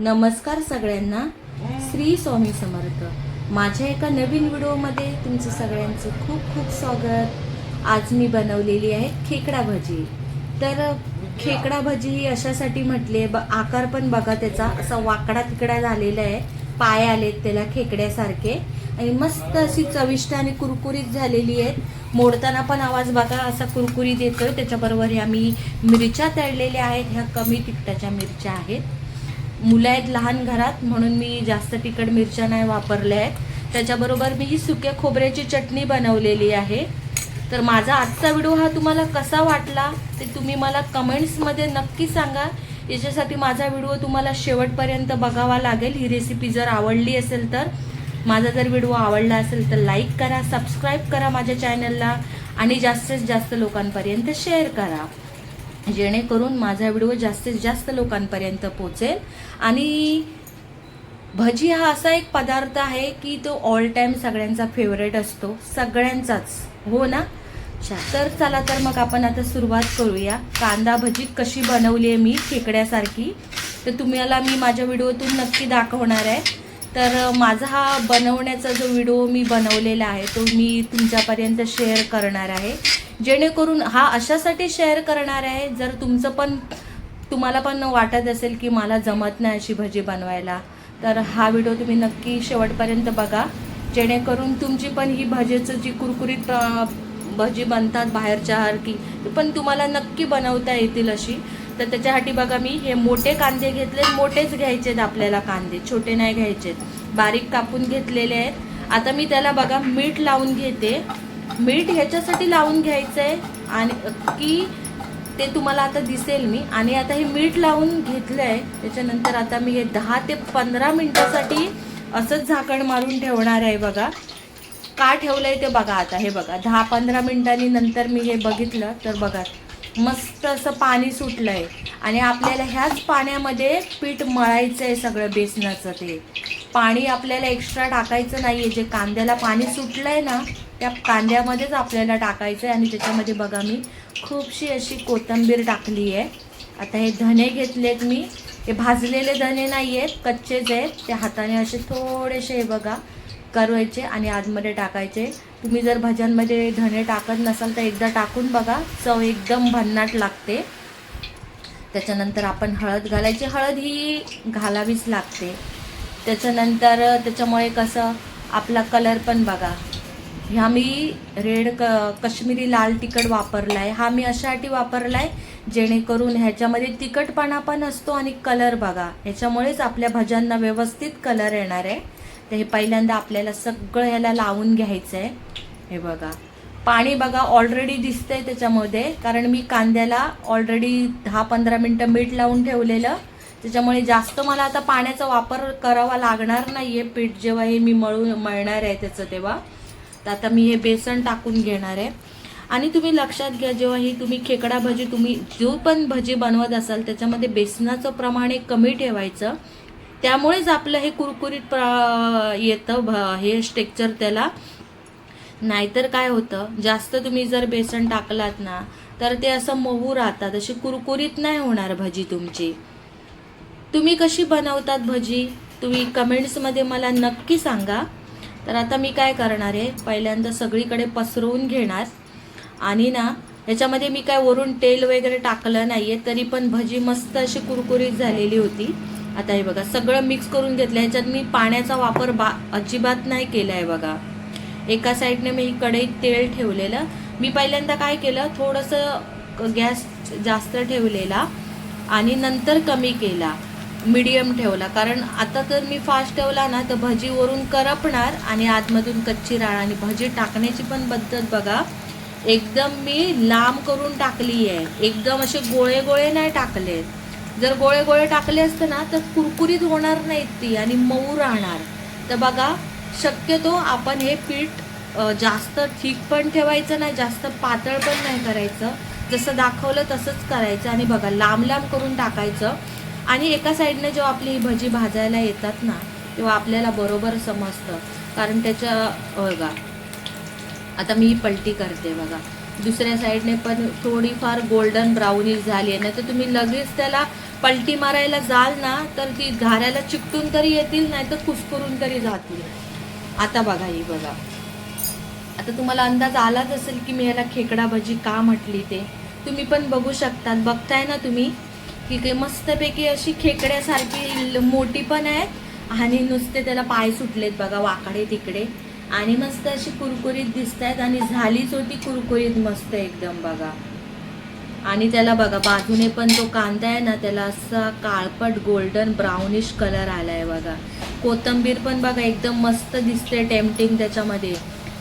नमस्कार सगळ्यांना. श्री स्वामी समर्थ. माझ्या एका नवीन व्हिडिओमध्ये तुमचं सगळ्यांचं खूप खूप स्वागत. आज मी बनवलेली आहे खेकडा भजी. तर खेकडा भजी ही अशासाठी म्हटली आहे ब आकार पण बघा त्याचा. असा वाकडा तिकडा झालेला आहे. पाय आलेत त्याला खेकड्यासारखे. आणि मस्त अशी चविष्ट आणि कुरकुरीत झालेली आहेत. मोडताना पण आवाज बघा असा कुरकुरीत येतोय. त्याच्याबरोबर ह्या मी मिरच्या तळलेल्या आहेत. ह्या कमी तिखटाच्या मिरच्या आहेत. मुलं आहेत लहान घरात म्हणून मी जास्त तिखट मिरच्या नाही वापरल्या आहेत. त्याच्याबरोबर मी ही सुक्या खोबऱ्याची चटणी बनवलेली आहे. तर माझा आजचा व्हिडिओ हा तुम्हाला कसा वाटला ते तुम्ही मला कमेंट्समध्ये नक्की सांगा. याच्यासाठी माझा व्हिडिओ तुम्हाला शेवटपर्यंत बघावा लागेल. ही रेसिपी जर आवडली असेल तर माझा जर व्हिडिओ आवडला असेल तर लाईक करा सबस्क्राईब करा माझ्या चॅनलला आणि जास्तीत जास्त लोकांपर्यंत शेअर करा. जेणेकरून माझा व्हिडिओ जास्तीत जास्त लोकांपर्यंत पोचेल. आणि भजी हा असा एक पदार्थ आहे की तो ऑल टाईम सगळ्यांचा फेवरेट असतो. सगळ्यांचाच. हो ना? अच्छा तर चला तर मग आपण आता सुरुवात करूया. कांदा भजी कशी बनवली आहे मी खेकड्यासारखी. तर तुम्हाला मी माझ्या व्हिडिओतून नक्की दाखवणार आहे. तर माझा हा बनवण्याचा जो व्हिडिओ मी बनवलेला आहे तो मी तुमच्यापर्यंत शेअर करणार आहे. जेणेकरून हा अशासाठी शेअर करणार आहे जर तुमचं पण तुम्हाला पण वाटत असेल की मला जमत नाही अशी भजी बनवायला तर हा व्हिडिओ तुम्ही नक्की शेवटपर्यंत बघा. जेणेकरून तुमची पण ही भजीचं जी कुरकुरीत भजी बनतात बाहेरच्या हरकी पण तुम्हाला नक्की बनवता येतील अशी. तर त्याच्यासाठी बघा मी हे मोठे कांदे घेतले मोठेच घ्यायचे आहेत आपल्याला कांदे छोटे नाही घ्यायचे बारीक कापून घेतलेले आहेत. आता मी त्याला बघा मीठ लावून घेते. मीठ ह्याच्यासाठी लावून घ्यायचं आहे आणि की ते तुम्हाला आता दिसेल मी. आणि आता हे मीठ लावून घेतलं आहे त्याच्यानंतर आता मी हे दहा ते पंधरा मिनटासाठी असंच झाकण मारून ठेवणार आहे बघा. का ठेवलं आहे ते बघा आता. हे बघा दहा पंधरा मिनटांनी नंतर मी हे बघितलं तर बघा मस्त असं पाणी सुटलंय. आणि आपल्याला ह्याच पाण्यामध्ये पीठ मळायचं आहे सगळं बेसनाचं ते. पाणी आपल्याला एक्स्ट्रा टाकायचं नाही आहे जे कांद्याला पाणी सुटलंय ना त्या कांद्यामध्येच आपल्याला टाकायचं आहे आणि त्याच्यामध्ये बघा मी खूपशी अशी कोथिंबीर टाकली आहे आता हे धने घेतलेत मी. हे भाजलेले धने नाही आहेत कच्चेच आहेत. ते हाताने असे थोडेसे हे बघा. करायचे आणि आतमध्ये टाकायचे. तुम्ही जर भज्यांमध्ये धने टाकत नसाल तर एकदा टाकून बघा. चव एकदम भन्नाट लागते. त्याच्यानंतर आपण हळद घालायची. हळद ही घालावीच लागते. त्याच्यानंतर त्याच्यामुळे कसं आपला कलर पण बघा. ह्या मी रेड क कश्मीरी लाल तिखट वापरला आहे हा मी अशासाठी वापरला आहे जेणेकरून ह्याच्यामध्ये तिखटपणा पण असतो आणि कलर बघा. ह्याच्यामुळेच आपल्या भज्यांना व्यवस्थित कलर येणार आहे. तर हे पहिल्यांदा आपल्याला सगळं ह्याला लावून घ्यायचं आहे हे बघा. पाणी बघा ऑलरेडी दिसतंय त्याच्यामध्ये. कारण मी कांद्याला ऑलरेडी दहा पंधरा मिनटं मीठ लावून ठेवलेलं. त्याच्यामुळे जास्त मला आता पाण्याचा वापर करावा लागणार नाही आहे पीठ जेव्हा हे मी मळू मळणार आहे त्याचं तेव्हा. तर आता मी हे बेसन टाकून घेणार आहे. आणि तुम्ही लक्षात घ्या जेव्हा ही तुम्ही खेकडा भजी तुम्ही जो पण भजी बनवत असाल त्याच्यामध्ये बेसनाचं प्रमाण हे कमी ठेवायचं. त्यामुळेच आपलं हे कुरकुरीत प्र येतं भ- हे स्ट्रेक्चर त्याला. नाहीतर काय होतं जास्त तुम्ही जर बेसन टाकलात ना तर ते असं मऊ राहतात. अशी कुरकुरीत नाही होणार भजी तुमची. तुम्ही कशी बनवतात भजी? तुम्ही कमेंट्समध्ये मला नक्की सांगा. तर आता मी काय करणार आहे पहिल्यांदा सगळीकडे पसरवून घेणार. आणि ना ह्याच्यामध्ये मी काय वरून तेल वगैरे टाकलं नाही आहे तरी पण भजी मस्त अशी कुरकुरीत झालेली होती. आता हे बघा सगळं मिक्स करून घेतलं ह्याच्यात मी पाण्याचा वापर बा अजिबात नाही केला आहे बघा. एका साईडने मी कढईत तेल ठेवलेलं. मी पहिल्यांदा काय केलं थोडंसं गॅस जास्त ठेवलेला आणि नंतर कमी केला मीडियम ठेवला. कारण आता तर मी फास्ट ठेवला ना तर भजीवरून करपणार आणि आतमधून कच्ची राळ आणि भजी टाकण्याची पण पद्धत बघा. एकदम मी लांब करून टाकली आहे एकदम असे गोळे गोळे नाही टाकले जर गोळे गोळे टाकले असते ना तर कुरकुरीत होणार नाहीत ती आणि मऊ राहणार. तर बघा शक्यतो आपण हे पीठ जास्त ठीक पण ठेवायचं नाही जास्त पातळ पण नाही करायचं. जसं दाखवलं तसंच करायचं आणि बघा लांब लांब करून टाकायचं. आणि एका साईडने जेव्हा आपली ही भजी भाजायला येतात ना तेव्हा आपल्याला बरोबर समजतं. कारण त्याच्या बघा आता मी ही पलटी करते बघा. दुसऱ्या साईडने पण थोडीफार गोल्डन ब्राउनिश झाली आहे. ना तर तुम्ही लगेच त्याला पलटी मारायला जाल ना तर ती घाऱ्याला चिकटून तरी येतील नाही तर कुसकुरून तरी जातील. आता बघा ही बघा. आता तुम्हाला अंदाज आलाच असेल की मी याला खेकडा भजी का म्हटली ते. तुम्ही पण बघू शकतात. बघताय ना तुम्ही? की काही मस्तपैकी अशी खेकड्यासारखी ल- मोठी पण आहे आणि नुसते त्याला पाय सुटलेत बघा वाकडे तिकडे. आणि मस्त अशी कुरकुरीत दिसत आहेत आणि झालीच होती कुरकुरीत मस्त एकदम बघा. आणि त्याला बघा बाजूने पण तो कांदा आहे ना त्याला असा काळपट गोल्डन ब्राउनिश कलर आलाय बघा. कोथंबीर पण बघा एकदम मस्त दिसते टेम्पटिंग त्याच्यामध्ये.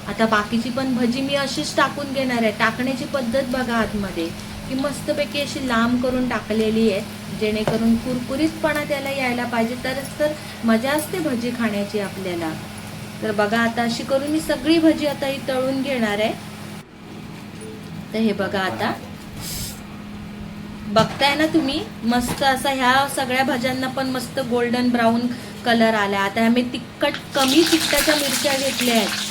आता बाकीची पण भजी मी अशीच टाकून घेणार आहे. टाकण्याची पद्धत बघा आतमध्ये. की मस्तपैकी अशी लांब करून टाकलेली आहे जेणेकरून कुरकुरीतपणा त्याला यायला पाहिजे. तरच तर मजा असते भजी खाण्याची आपल्याला. तर बघा आता अशी करून मी सगळी भजी आता ही तळून घेणार आहे. तर हे बघा आता. बघताय ना तुम्ही? मस्त असा ह्या सगळ्या भाज्यांना पण मस्त गोल्डन ब्राऊन कलर आला. आता आम्ही तिखट कमी तिखटाच्या मिरच्या घेतल्या आहेत.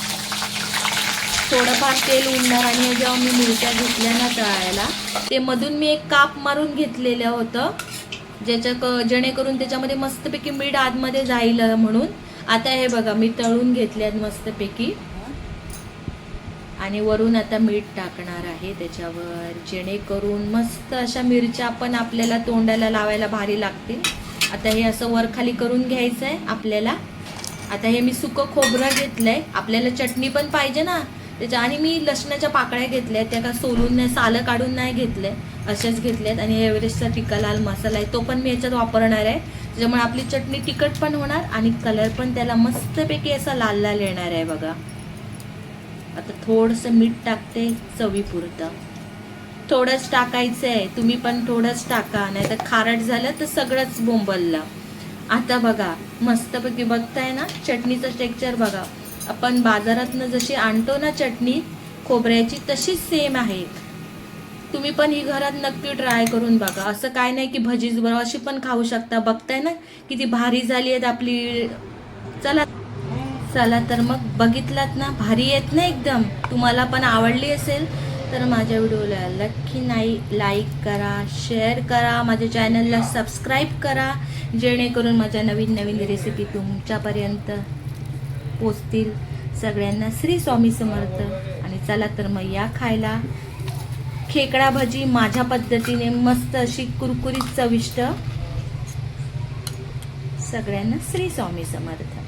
थोडंफार तेल उडणार आणि जेव्हा मी मिरच्या घेतल्या ना तळायला ते मधून मी एक काप मारून घेतलेलं होतं ज्याच्या क जेणेकरून त्याच्यामध्ये मस्तपैकी मीठ आतमध्ये जाईल म्हणून. आता हे बघा मी तळून घेतले आहेत मस्तपैकी. आणि वरून आता मीठ टाकणार आहे त्याच्यावर जेणेकरून मस्त अशा मिरच्या पण आपल्याला तोंडाला लावायला भारी लागतील. आता हे असं वरखाली करून घ्यायचं आहे आपल्याला. आता हे मी सुकं खोबरं घेतलंय. आपल्याला चटणी पण पाहिजे ना. त्याच्या आणि मी लसणाच्या पाकळ्या घेतल्या त्या का सोलून नाही सालं काढून नाही घेतले असेच घेतल्यात आणि एव्हरेस्टचा टिका लाल मसाला आहे. तो पण मी याच्यात वापरणार आहे. त्याच्यामुळे आपली चटणी तिखट पण होणार आणि कलर पण त्याला मस्तपैकी असा लाल लाल येणार आहे बघा. आता थोडंसं मीठ टाकते चवीपुरतं थोडंच टाकायचं आहे तुम्ही पण थोडंच टाका. नाही तर खारट झालं तर सगळंच बोंबललं. आता बघा मस्तपैकी बघताय ना चटणीचं टेक्चर बघा. आपण बाजारातनं जशी आणतो ना चटणी खोबऱ्याची तशीच सेम आहे. तुम्ही पण ही घरात नक्की ट्राय करून बघा. असं काय नाही की भजीच बरोबर अशी पण खाऊ शकता. बघताय ना किती भारी झाली आहेत आपली चला. चला तर मग बघितलात ना भारी येत ना एकदम. तुम्हाला पण आवडली असेल तर माझ्या व्हिडिओला नक्की नाही लाईक करा शेअर करा माझ्या चॅनलला सबस्क्राईब करा जेणेकरून माझ्या नवीन नवीन रेसिपी तुमच्यापर्यंत पोचतील. सगळ्यांना श्री स्वामी समर्थ. आणि चला तर मग या खायला. खेकडा भजी माझ्या पद्धतीने मस्त अशी कुरकुरीत चविष्ट. सगळ्यांना श्री स्वामी समर्थ.